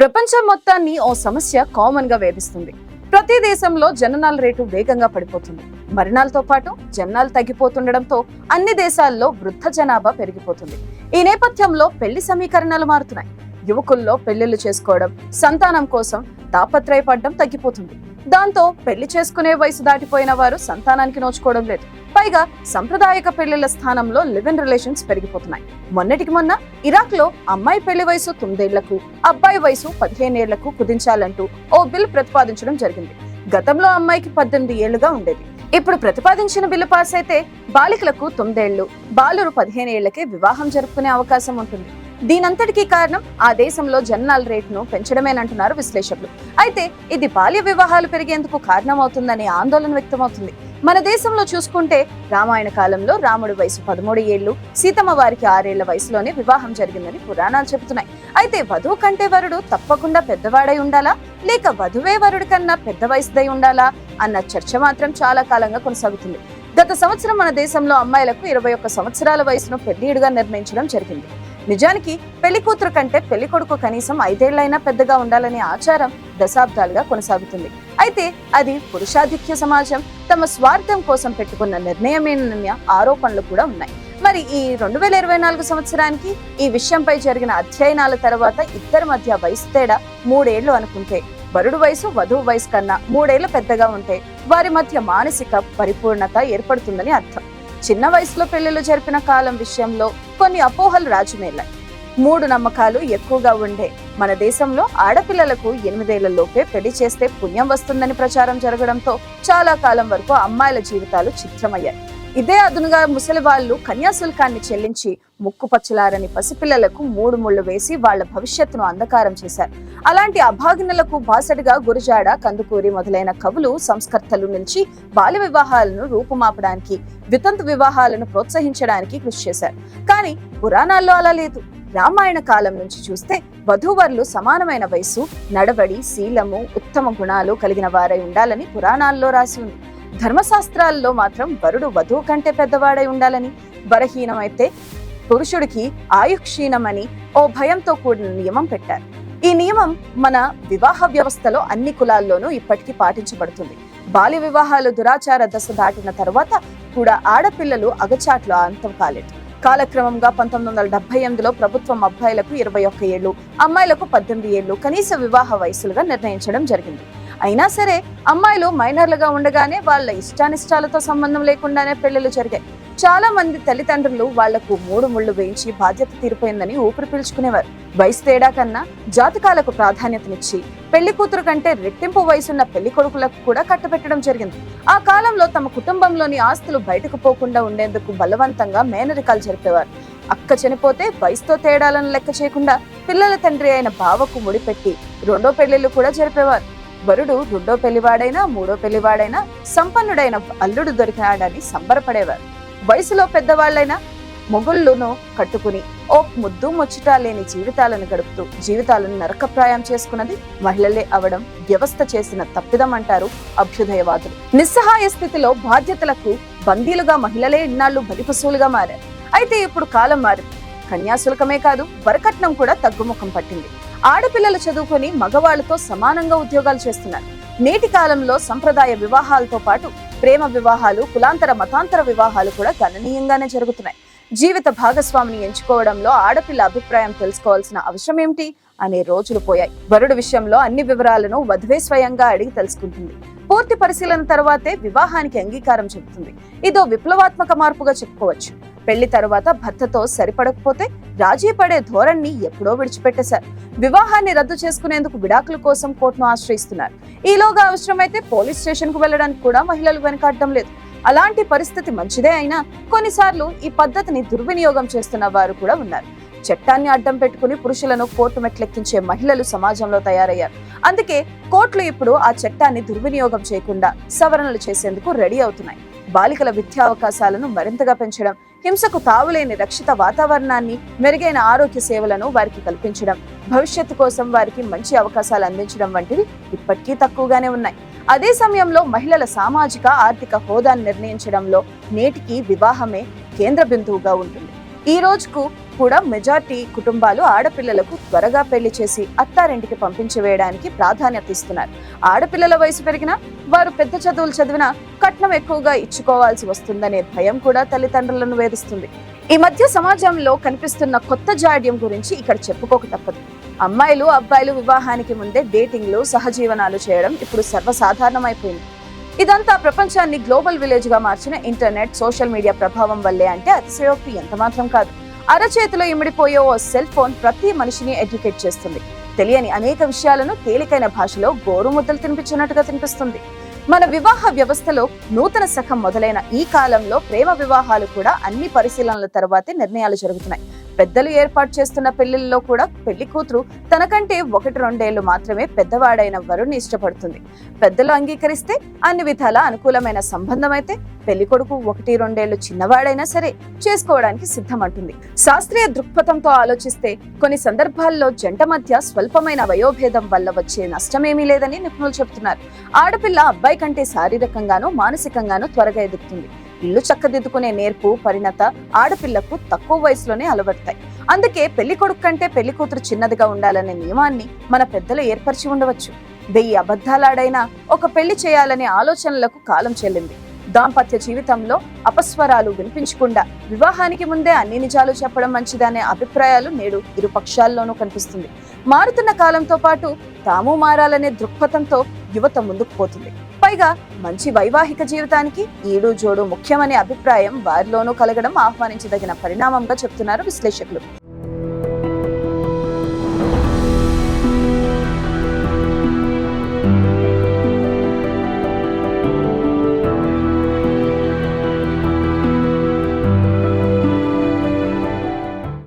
ప్రపంచం మొత్తాన్ని ఓ సమస్య కామన్గా వేధిస్తుంది. ప్రతి దేశంలో జననాల రేటు వేగంగా పడిపోతుంది. మరణాలతో పాటు జనాలు తగ్గిపోతుండడంతో అన్ని దేశాల్లో వృద్ధ జనాభా పెరిగిపోతుంది. ఈ నేపథ్యంలో పెళ్ళి సమీకరణాలు మారుతున్నాయి. యువకుల్లో పెళ్ళిళ్ళు చేసుకోవడం సంతానం కోసం తాపత్రయపడడం తగ్గిపోతుంది. దాంతో పెళ్ళి చేసుకునే వయసు దాటిపోయిన వారు సంతానానికి నోచుకోవడం లేదు. పైగా సంప్రదాయక పెళ్ళిళ్ళ స్థానంలో లివ్ ఇన్ రిలేషన్స్ పెరిగిపోతున్నాయి. మొన్నటికి మొన్న ఇరాక్లో అమ్మాయి పెళ్ళి వయసు తొమ్మిదేళ్ళకు అబ్బాయి వయసు పదిహేనేళ్ళకు కుదించాలంటూ ఓ బిల్ ప్రతిపాదించడం జరిగింది. గతంలో అమ్మాయికి పద్దెనిమిది ఏళ్ళుగా ఉండేది. ఇప్పుడు ప్రతిపాదించిన బిల్లు పాస్ అయితే బాలికలకు తొమ్మిదేళ్ళు బాలురు పదిహేను ఏళ్ళకే వివాహం జరుపుకునే అవకాశం ఉంటుంది. దీనంతటికీ కారణం ఆ దేశంలో జననాల రేటును పెంచడమేనంటున్నారు విశ్లేషకులు. అయితే ఇది బాల్య వివాహాలు పెరిగేందుకు కారణమవుతుందనే ఆందోళన వ్యక్తమవుతుంది. మన దేశంలో చూసుకుంటే రామాయణ కాలంలో రాముడి వయసు పదమూడు ఏళ్ళు సీతమ్మ వారికి ఆరేళ్ళ వయసులోనే వివాహం జరిగిందని పురాణాలు చెబుతున్నాయి. అయితే వధువు కంటే వరుడు తప్పకుండా పెద్దవాడై ఉండాలా? లేక వధువే వరుడి కన్నా పెద్ద వయసుదై ఉండాలా? అన్న చర్చ మాత్రం చాలా కాలంగా కొనసాగుతుంది. గత సంవత్సరం మన దేశంలో అమ్మాయిలకు ఇరవై ఒక్క సంవత్సరాల వయసును పెద్దీడుగా నిర్ణయించడం జరిగింది. నిజానికి పెళ్ళి కూతురు కంటే పెళ్ళి కొడుకు కనీసం ఐదేళ్ళైనా పెద్దగా ఉండాలనే ఆచారం దశాబ్దాలుగా కొనసాగుతుంది. అయితే అది పురుషాధిక్య సమాజం తమ స్వార్థం కోసం పెట్టుకున్న నిర్ణయమేనన్న ఆరోపణలు కూడా ఉన్నాయి. మరి ఈ రెండు వేల ఇరవై నాలుగు సంవత్సరానికి ఈ విషయంపై జరిగిన అధ్యయనాల తర్వాత ఇద్దరి మధ్య వయసు తేడా మూడేళ్ళు అనుకుంటే బరుడు వయసు వధువు వయసు కన్నా మూడేళ్ళు పెద్దగా ఉంటే వారి మధ్య మానసిక పరిపూర్ణత ఏర్పడుతుందని అర్థం. చిన్న వయసులో పెళ్ళిళ్ళు జరిపిన కాలం విషయంలో కొన్ని అపోహలు రాజుమేలాయి. మూడు నమ్మకాలు ఎక్కువగా ఉండే. మన దేశంలో ఆడపిల్లలకు ఎనిమిదేళ్ళ లోపే పెళ్ళి చేస్తే పుణ్యం వస్తుందని ప్రచారం జరగడంతో చాలా కాలం వరకు అమ్మాయిల జీవితాలు చిత్రమయ్యాయి. ఇదే అదునుగా ముసలి వాళ్ళు కన్యాశుల్కాన్ని చెల్లించి ముక్కుపచ్చలారని పసిపిల్లలకు మూడు ముళ్ళు వేసి వాళ్ళ భవిష్యత్తును అంధకారం చేశారు. అలాంటి అభాగినులకు బాసడిగా గురజాడ కందుకూరి మొదలైన కవులు సంస్కర్తలు నుంచి బాల్య వివాహాలను రూపుమాపడానికి వితంతు వివాహాలను ప్రోత్సహించడానికి కృషి చేశారు. కానీ పురాణాల్లో అలా లేదు. రామాయణ కాలం నుంచి చూస్తే వధూవరులు సమానమైన వయసు నడవడి శీలము ఉత్తమ గుణాలు కలిగిన వారై ఉండాలని పురాణాల్లో రాసి ఉంది. ధర్మశాస్త్రాల్లో మాత్రం వరుడు వధువు కంటే పెద్దవాడై ఉండాలని బలహీనమైతే పురుషుడికి ఆయుక్షీణమని ఓ భయంతో కూడిన నియమం పెట్టారు. ఈ నియమం మన వివాహ వ్యవస్థలో అన్ని కులాల్లోనూ ఇప్పటికీ పాటించబడుతుంది. బాల్య వివాహాలు దురాచార దశ దాటిన తర్వాత కూడా ఆడపిల్లలు అగచాట్లు అంతం కాలేదు. కాలక్రమంగా పంతొమ్మిది వందల డెబ్బై ఎనిమిదిలో ప్రభుత్వం అబ్బాయిలకు ఇరవై ఒక్క ఏళ్ళు అమ్మాయిలకు పద్దెనిమిది ఏళ్ళు కనీస వివాహ వయసులుగా నిర్ణయించడం జరిగింది. అయినా సరే అమ్మాయిలు మైనర్లుగా ఉండగానే వాళ్ళ ఇష్టానిష్టాలతో సంబంధం లేకుండానే పెళ్ళిళ్ళు జరిగాయి. చాలా మంది తల్లిదండ్రులు వాళ్ళకు మూడు ముళ్ళు వేయించి బాధ్యత తీరిపోయిందని ఊపిరి పీల్చుకునేవారు. వయసు తేడా కన్నా జాతకాలకు ప్రాధాన్యతనిచ్చి పెళ్ళి కూతురు కంటే రెట్టింపు వయసున్న పెళ్ళి కొడుకులకు కూడా కట్టబెట్టడం జరిగింది. ఆ కాలంలో తమ కుటుంబంలోని ఆస్తులు బయటకు పోకుండా ఉండేందుకు బలవంతంగా మేనరికాలు జరిపేవారు. అక్క చనిపోతే వయసుతో తేడాలను లెక్క చేయకుండా పిల్లల తండ్రి అయిన బావకు ముడిపెట్టి రెండో పెళ్ళిళ్ళు కూడా జరిపేవారు. వరుడు రెండో పెళ్ళివాడైనా మూడో పెళ్ళివాడైనా సంపన్నుడైన అల్లుడు దొరికినాడని సంబరపడేవారు. వయసులో పెద్దవాళ్ళైనా మొగుళ్ళును కట్టుకుని ఓ ముద్దు ముచ్చట లేని జీవితాలను గడుపుతూ జీవితాలను నరకప్రాయం చేసుకున్నది మహిళలే అవడం వ్యవస్థ చేసిన తప్పిదం అంటారు అభ్యుదయవాదులు. నిస్సహాయ స్థితిలో బాధ్యతలకు బందీలుగా మహిళలే ఇన్నాళ్ళు బలిపశువులుగా మారారు. అయితే ఇప్పుడు కాలం మారింది. కన్యాశుల్కమే కాదు వరకట్నం కూడా తగ్గుముఖం పట్టింది. ఆడపిల్లలు చదువుకొని మగవాళ్ళతో సమానంగా ఉద్యోగాలు చేస్తున్నారు. నేటి కాలంలో సంప్రదాయ వివాహాలతో పాటు ప్రేమ వివాహాలు కులాంతర మతాంతర వివాహాలు కూడా గణనీయంగానే జరుగుతున్నాయి. జీవిత భాగస్వామిని ఎంచుకోవడంలో ఆడపిల్ల అభిప్రాయం తెలుసుకోవాల్సిన అవసరం ఏమిటి అనే రోజులు పోయాయి. వరుడు విషయంలో అన్ని వివరాలను వధువే స్వయంగా అడిగి తెలుసుకుంటుంది. పూర్తి పరిశీలన తర్వాతే వివాహానికి అంగీకారం చెబుతుంది. ఇదో విప్లవాత్మక మార్పుగా చెప్పుకోవచ్చు. పెళ్ళి తర్వాత భర్తతో సరిపడకపోతే రాజీ పడే ధోరణిని ఎప్పుడో విడిచిపెట్టేశారు. వివాహాన్ని రద్దు చేసుకునేందుకు విడాకుల కోసం కోర్టును ఆశ్రయిస్తున్నారు. ఈలోగా అవసరమైతే పోలీస్ స్టేషన్కు వెళ్ళడానికి కూడా మహిళలు వెనకాడడం లేదు. అలాంటి పరిస్థితి మంచిదే అయినా కొన్నిసార్లు ఈ పద్ధతిని దుర్వినియోగం చేస్తున్న వారు కూడా ఉన్నారు. చట్టాన్ని అడ్డం పెట్టుకుని పురుషులను కోర్టు మెట్లెక్కించే మహిళలు సమాజంలో తయారయ్యారు. అందుకే కోర్టులు ఇప్పుడు ఆ చట్టాన్ని దుర్వినియోగం చేయకుండా సవరణలు చేసేందుకు రెడీ అవుతున్నాయి. బాలికల విద్యా అవకాశాలను మరింతగా పెంచడం హింసకు తావులేని రక్షిత వాతావరణాన్ని మెరుగైన ఆరోగ్య సేవలను వారికి కల్పించడం భవిష్యత్తు కోసం వారికి మంచి అవకాశాలు అందించడం వంటివి ఇప్పటికీ తక్కువగానే ఉన్నాయి. అదే సమయంలో మహిళల సామాజిక ఆర్థిక హోదాను నిర్ణయించడంలో నేటికి వివాహమే కేంద్ర బిందువుగా ఉంటుంది. ఈ రోజుకు కూడా మెజార్టీ కుటుంబాలు ఆడపిల్లలకు త్వరగా పెళ్ళి చేసి అత్తారింటికి పంపించి వేయడానికి ప్రాధాన్యత ఇస్తున్నారు. ఆడపిల్లల వయసు పెరిగినా వారు పెద్ద చదువులు చదివినా కట్నం ఎక్కువగా ఇచ్చుకోవాల్సి వస్తుందనే భయం కూడా తల్లిదండ్రులను వేధిస్తుంది. ఈ మధ్య సమాజంలో కనిపిస్తున్న కొత్త జాడ్యం గురించి ఇక్కడ చెప్పుకోక తప్పదు. అమ్మాయిలు అబ్బాయిలు వివాహానికి ముందే డేటింగ్లు సహజీవనాలు చేయడం ఇప్పుడు సర్వసాధారణమైపోయింది. ఇదంతా ప్రపంచాన్ని గ్లోబల్ విలేజ్గా మార్చిన ఇంటర్నెట్ సోషల్ మీడియా ప్రభావం వల్లే అంటే అతిశయోక్తి ఎంత మాత్రం కాదు. అరచేతిలో ఇమిడిపోయే ఓ సెల్ ఫోన్ ప్రతి మనిషిని ఎడ్యుకేట్ చేస్తుంది. తెలియని అనేక విషయాలను తేలికైన భాషలో గోరు ముద్దలు తినిపించినట్టుగా తినిపిస్తుంది. మన వివాహ వ్యవస్థలో నూతన శకం మొదలైన ఈ కాలంలో ప్రేమ వివాహాలు కూడా అన్ని పరిశీలనల తర్వాతే నిర్ణయాలు జరుగుతున్నాయి. పెద్దలు ఏర్పాటు చేస్తున్న పెళ్ళిళ్ళలో కూడా పెళ్ళి కూతురు తనకంటే ఒకటి రెండేళ్ళు మాత్రమే పెద్దవాడైన వరుణ్ణి ఇష్టపడుతుంది. పెద్దలు అంగీకరిస్తే అన్ని విధాల అనుకూలమైన సంబంధం అయితే పెళ్ళి కొడుకు ఒకటి రెండేళ్ళు చిన్నవాడైనా సరే చేసుకోవడానికి సిద్ధమంటుంది. శాస్త్రీయ దృక్పథంతో ఆలోచిస్తే కొన్ని సందర్భాల్లో జంట మధ్య స్వల్పమైన వయోభేదం వల్ల వచ్చే నష్టమేమీ లేదని నిపుణులు చెబుతున్నారు. ఆడపిల్ల అబ్బాయి కంటే శారీరకంగానూ మానసికంగానూ త్వరగా ఎదుగుతుంది. ఇల్లు చక్కదిద్దుకునే నేర్పు పరిణత ఆడపిల్లకు తక్కువ వయసులోనే అలవడతాయి. అందుకే పెళ్ళి కొడుకు కంటే పెళ్ళి కూతురు చిన్నదిగా ఉండాలనే నియమాన్ని మన పెద్దలు ఏర్పరిచి ఉండవచ్చు. వెయ్యి అబద్ధాలాడైనా ఒక పెళ్ళి చేయాలనే ఆలోచనలకు కాలం చెల్లింది. దాంపత్య జీవితంలో అపస్వరాలు వినిపించకుండా వివాహానికి ముందే అన్ని నిజాలు చెప్పడం మంచిదనే అభిప్రాయాలు నేడు ఇరు పక్షాల్లోనూ కనిపిస్తుంది. మారుతున్న కాలంతో పాటు తాము మారాలనే దృక్పథంతో యువత ముందుకు పోతుంది. పైగా మంచి వైవాహిక జీవితానికి ఈడు జోడు ముఖ్యమనే అభిప్రాయం వారిలోనూ కలగడం ఆహ్వానించదగిన పరిణామంగా చెప్తున్నారు విశ్లేషకులు.